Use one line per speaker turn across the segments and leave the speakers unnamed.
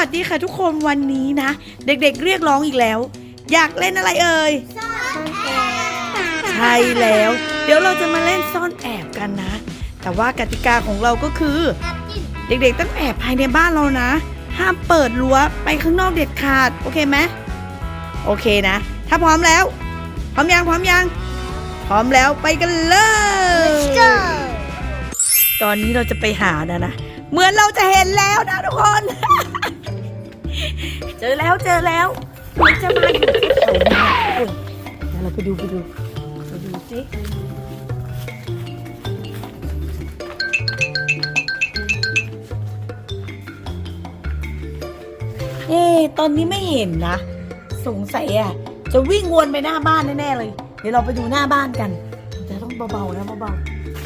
วัสดีค่ะทุกคนวันนี้นะ เด็กๆเรียกร้องอีกแล้ว อยากเล่นอะไรเอ่ยใช่แล้ว เดี๋ยวเราจะมาเล่นซ่อนแอบกันนะ แต่ว่ากติกาของเราก็คือ เด็กๆต้องแอบภายในบ้านเรานะ ห้ามเปิดรั้วไปข้างนอกเด็ดขาด โอเคไหมโอเคนะ ถ้าพร้อมแล้ว พร้อมยังพร้อมยังพร้อมแล้วไปกันเลย ตอนนี้เราจะไปหานะนะ เหมือนเราจะเห็นแล้วนะทุกคน เจอแล้วเจอแล้วมันจะมาอยู่ที่แถวนี้นะทุกคนเดี๋ยวเราไปดูไปดูไปดูสิเอ๊ะตอนนี้ไม่เห็นนะ สงสัยอะ จะวิ่งวนไปหน้าบ้านแน่ๆเลย เดี๋ยวเราไปดูหน้าบ้านกัน แต่ต้องเบาๆนะเบาๆ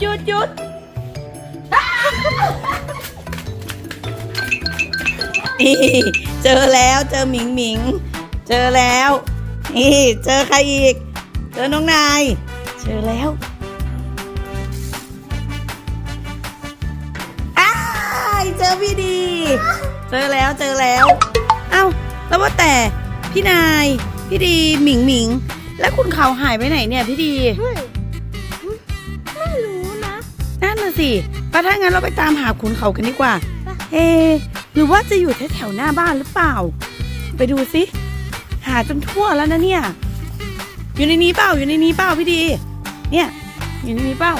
หยุดหยุดหยุดหยุดนี่เจอแล้วเจอหมิงหมิง เจอแล้วนี่เจอใครอีก เจอน้องนาย เจอแล้วอ้ายเจอพี่ดี เจอแล้วเจอแล้ว เอ้าแล้วว่าแต่พี่นาย พี่ดีหมิงหมิง และคุณเขาหายไปไหนเนี่ยพี่ดี สิป้าถ้างั้นเราไปตามหาขุนเขากันดีกว่า
ไป
เอะหรือว่าจะอยู่แถวๆหน้าบ้านหรือเปล่า ไปดูสิ หาจนทั่วแล้วนะเนี่ย อยู่ในนี้เปล่า อยู่ในนี้เปล่าพี่ดี เนี่ย อยู่ในนี้เปล่า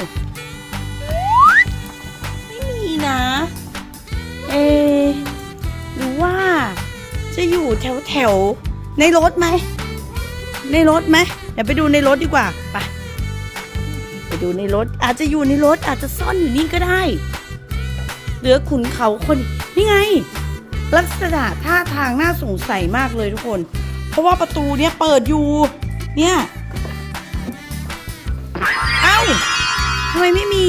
ไม่มีนะ เอะหรือว่า จะอยู่แถวๆในรถไหม ในรถไหมเดี๋ยวไปดูในรถดีกว่า ไป ไปดูในรถ อาจจะอยู่ในรถอาจจะซ่อนอยู่นี่ก็ได้ เหลือขุนเขาคนนี่ไง ลักษณะท่าทางน่าสงสัยมากเลยทุกคน เพราะว่าประตูเนี้ยเปิดอยู่ เนี่ย เอ้าทำไมไม่มี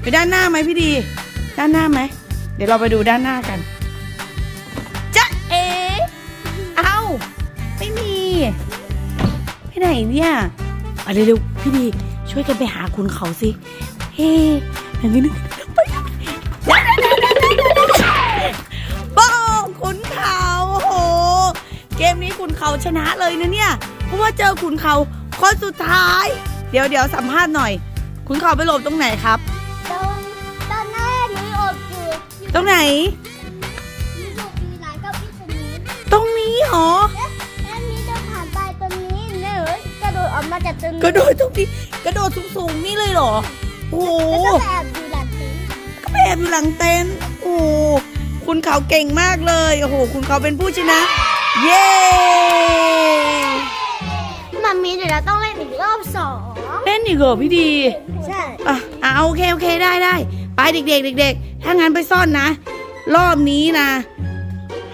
ไปด้านหน้าไหมพี่ดี ด้านหน้าไหมเดี๋ยวเราไปดูด้านหน้ากันจ๊ะเอ๋เอ้าไม่มีไปไหนเนี่ยเอาเร็วพี่ดี ช่วยกันไปหาคุณเขาสิ เฮ้อย่างนี้นึกไปบ้องคุณเขาโอ้โห เกมนี้คุณเขาชนะเลยนะเนี่ย เพราะว่าเจอคุณเขาคนสุดท้าย เดี๋ยวเดี๋ยวสัมภาษณ์หน่อย คุณเขาไปหลบตรงไหนครับ
ตอนตอนแรกหนูอบอยู่
ตรงไหน
หนู กตรงนี้กระโดดตรงนี้
กระโดดสูงๆนี่เลยเหรอ โอ้โห
แล้วก็แอบอยู่หลังเต็นท์
ก็ไปแอบอยู่หลังเต็นท์โอ้โหคุณเขาเก่งมากเลย โอ้โห คุณเขาเป็นผู้ชนะ เย้
มันมีเดี๋ยวเราต้องเล่นอีกรอบสอง
เล่นอีกเหรอพี่ดี
ใช่
อะอะโอเค โอเคได้ได้ไปเด็กๆเด็กๆถ้างั้นไปซ่อนนะ รอบนี้นะ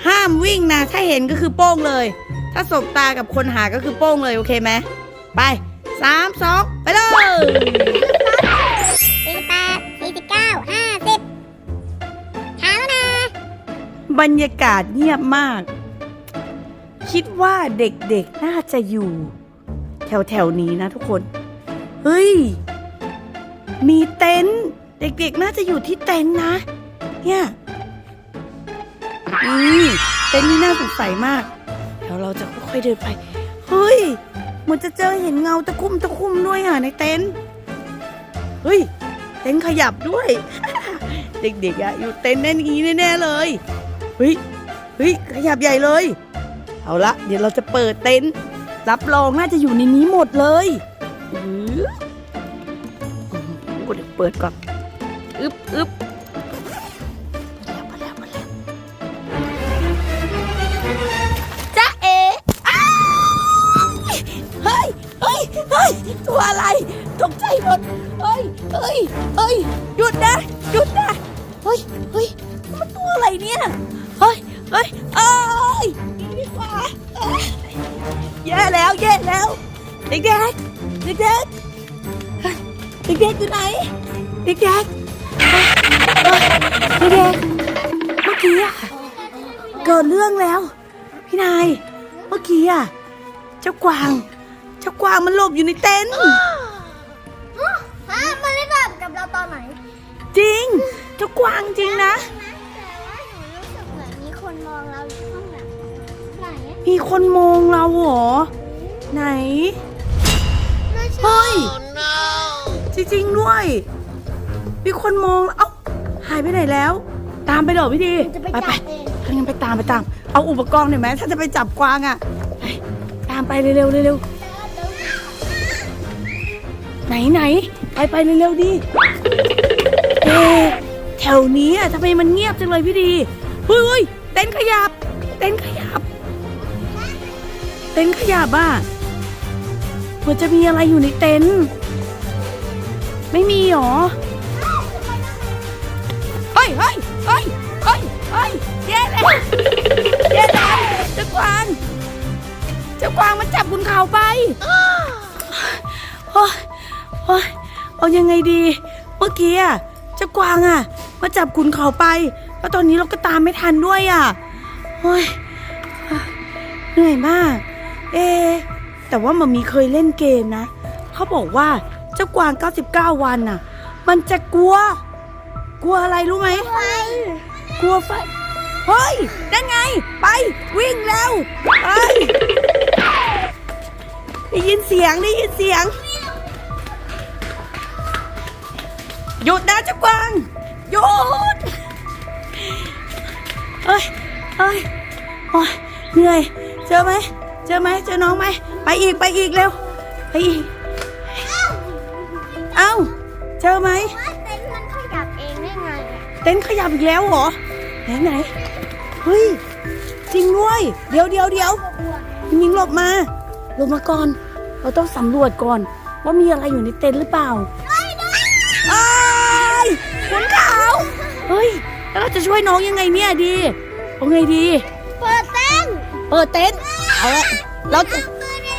ห้ามวิ่งนะ ถ้าเห็นก็คือโป้งเลย ถ้าสบตากับคนหาก็คือโป้งเลย โอเคไหมไป สามสองไปเลย
สี่แปดสี่สิบเก้าห้าสิบช้าแล้วนะ
บรรยากาศเงียบมาก คิดว่าเด็กๆน่าจะอยู่ แถวๆนี้นะทุกคน เฮ้ย มีเต็นท์เด็กๆน่าจะอยู่ที่เต็นท์นะ เนี่ยนี่เต็นท์นี่น่าสงสัยมาก เดี๋ยวเราจะค่อยๆเดินไป เฮ้ย เหมันจะเจอเห็นเงาตะคุ่มตะคุ่มด้วยอะในเต็นท์เฮ้ย เต็นท์ขยับด้วย เด็กๆอะอยู่เต็นท์แน่นงี้แน่ๆเลยเฮ้ยเฮ้ยขยับใหญ่เลย เอาละเดี๋ยวเราจะเปิดเต็นท์รับรองน่าจะอยู่ในนี้หมดเลยอืออืมเดี๋ยวเปิดก่อนอึ๊บอึ๊บ เฮ้ยตัวอะไรตกใจหมดเฮ้ยเฮ้ยเฮ้ยหยุดนะหยุดนะเฮ้ยเฮ้ยมันตัวอะไรเนี่ยเฮ้ยเฮ้ยเอ้ยดีกว่าเยแย่แล้วแย่แล้วเด็กๆเด็กๆเด็กๆอยู่ไหนเด็กๆเด็กๆเมื่อกี้อะเกิดเรื่องแล้ว พี่นาย เมื่อกี้อะเจ้ากวาง จ้ากวางมันหลบอยู่ในเต็นท์
ฮะมันได้แบบกับเราตอนไหน
จริง เจ้ากวางจริงนะ
แต่ว่าหนูรู้สึกเหมือนมีคนมองเราอยู่ข้างหลังไหน
มีคนมองเราเหรอ ไหน
ไม่ใช่
เฮ้ย จริงๆด้วย มีคนมอง เอ้า หายไปไหนแล้ว ตามไปเดี๋ยวพี่ดี
จะไป
ไป
จั
ไป
บเอง
ถ้างั้นไปตามไปตาม เอาอุปกรณ์หน่อยไหมถ้าจะไปจับกวางอะไปตามไปเร็วๆเร็วๆ ไหนไหนไปไปเร็วๆดิเอ๊ะแถวนี้อะทำไมมันเงียบจังเลยพี่ดีเฮ้ยเฮ้ยเต็นท์ขยับ เต็นท์ขยับ เต็นท์ขยับอะเหมือนจะมีอะไรอยู่ในเต็นท์ไม่มีหรอเฮ้ยเฮ้ยเฮ้ยเฮ้ยเฮ้ยแย่แล้วแย่แล้วเจ้ากวางเจ้ากวางมันจับคุณเขาไป โอ้ย โอ้ยเอายังไงดี เมื่อกี้อะเจ้ากวางอะมาจับขุนเขาไป แล้วตอนนี้เราก็ตามไม่ทันด้วยอะโอ้ยเหนื่อยมาก เอะแต่ว่ามันมีเคยเล่นเกมนะ เขาบอกว่าเจ้ากวาง 99 วันน่ะ มันจะกลัว กลัวอะไรรู้ไหม
ไฟ
กลัวไฟ เฮ้ย นั่นไง ไป วิ่งแล้ว ไป ได้ยินเสียง ได้ยินเสียง หยุดนะเจ้ากวางหยุดเอ้ยเอ้ยโอ้ยเหนื่อย เจอไหมเจอไหมเจอน้องไหมไปอีกไปอีกเร็วไปอีกเอ้าเจอไหม
ว่าเต็นท์มันขยับเองได้ไงอะ
เต็นท์ขยับอีกแล้วเหรอไหนไหนเฮ้ยจริงด้วย เดี๋ยวเดี๋ยวเดี๋ยวพี่มิงหลบมาหลบมาก่อน เราต้องสำรวจก่อน ว่ามีอะไรอยู่ในเต็นท์หรือเปล่า เฮ้ย แล้วเราจะช่วยน้องยังไงเนี่ยดีเอาไงดี
เปิดเต็นท์
เปิดเต็นท์เอาละเราจะ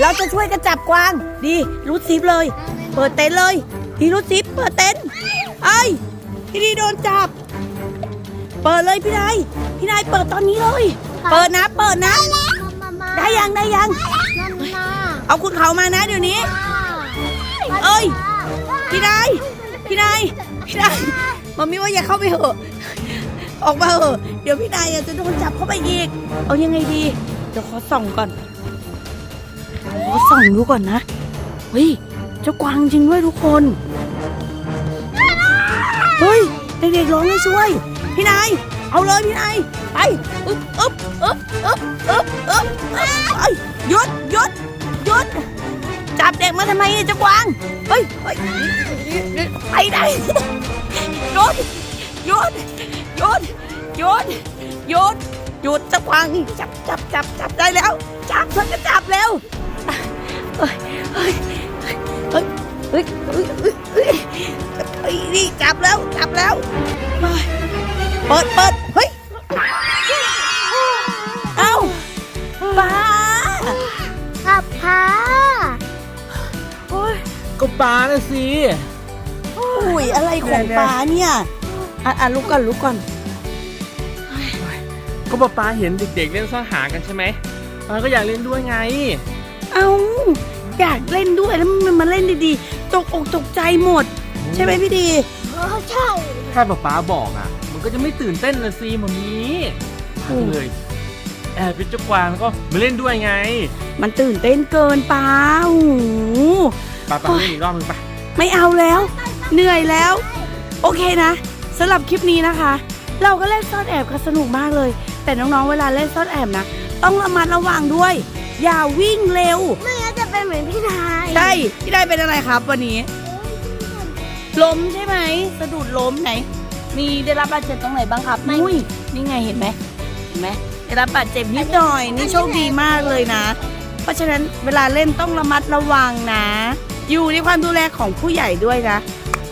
เราจะช่วยกันจับกวาง ดีรูดซิปเลย เปิดเต็นท์เลย ดีรูดซิปเปิดเต็นท์ไอ้ยพี่ดีโดนจับ เปิดเลยพี่นายพี่นายเปิดตอนนี้เลย เปิดนะ เปิดนะ
มามามา
ได้ยังได้ยัง
นั่นมา
เอาคุณเขามานะเดี๋ยวนี้ เอ้ย พี่นายพี่นายพี่นาย มามีว่าอย่าเข้าไปเหอะ ออกมาเหอะ เดี๋ยวพี่นายจะโดนจับเข้าไปอีก เอายังไงดี เดี๋ยวขอส่องก่อนขอส่องดูก่อนนะ เฮ้ย เจ้ากวางจริงด้วยทุกคน เฮ้ย เด็กๆร้องให้ช่วย พี่นาย เอาเลยพี่นาย ไป อึ๊บอึ๊บอึ๊บอึ๊บอึ๊บอึ๊บอึ๊บเอ้ยหยุดหยุดหยุดจับเด็กมาทำไมเนี่ยเจ้ากวาง เฮ้ยเฮ้ยไปไหน หยุดหยุดหยุดหยุดหยุดหยุดจะพังจับจับจับจับได้แล้ว จับฉันจะจับแล้วเฮ้ยเฮ้ยเฮ้ยเฮ้ยเฮ้ยนี่จับแล้วจับแล้วเปิดเปิดเฮ้ยเอ้าป้า
ขับป้า
โอ้ย
ก็ป้านะสิ
อุ้ยอะไรของป้าเนี่ยอะอะลุกก่อนลุกก่อน
ก็ป้าปาเห็นเด็กๆเล่นซ่อนหากันใช่ไหมปาก็อยากเล่นด้วยไง
เอ้าอยากเล่นด้วยแล้วมันมาเล่นดีๆ ตกอกตกใจหมด ใช่ไหมพี่ดี
เออใช่
ถ้าป้าปาบอกอะ มันก็จะไม่ตื่นเต้นนะสิมันนี้
โอ้
เลยแอบเป็นเจ้ากวางแล้วก็มาเล่นด้วยไง
มันตื่นเต้นเกินป้าโอ้โห
ปาปาเล่นอีกรอบนึงไป
ไม่เอาแล้ว เหนื่อยแล้ว โอเคนะสำหรับคลิปนี้นะคะ เราก็เล่นซ่อนแอบกันสนุกมากเลย แต่น้องๆเวลาเล่นซ่อนแอบนะต้องระมัดระวังด้วย อย่าวิ่งเร็ว
ไม่งั้นจะเป็นเหมือนพี่นาย
ใช่พี่ได้เป็นอะไรครับวันนี้ ล้มใช่ไหมสะดุดล้มไหน มีได้รับบาดเจ็บตรงไหนบ้างครับอุ้ยนี่ไงเห็นไหมเห็นไหมได้รับบาดเจ็บนิดหน่อยนี่โชคดีมากเลยนะ เพราะฉะนั้นเวลาเล่นต้องระมัดระวังนะ อยู่ในความดูแลของผู้ใหญ่ด้วยนะ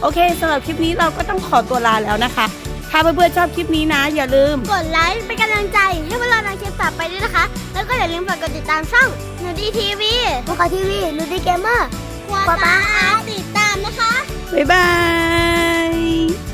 โอเคสำหรับคลิปนี้เราก็ต้องขอตัวลาแล้วนะคะ ถ้าเพื่อนๆชอบคลิปนี้นะ อย่าลืม
กดไลค์เป็นกำลังใจให้เวลาในคลิปต่อไปด้วยนะคะ แล้วก็อย่าลืมฝากกดติดตามช่องนูดีทีวีพวกเขาทีวีนูดีเกมเมอร์ควาตาอาติดตามนะคะ
บ๊ายบาย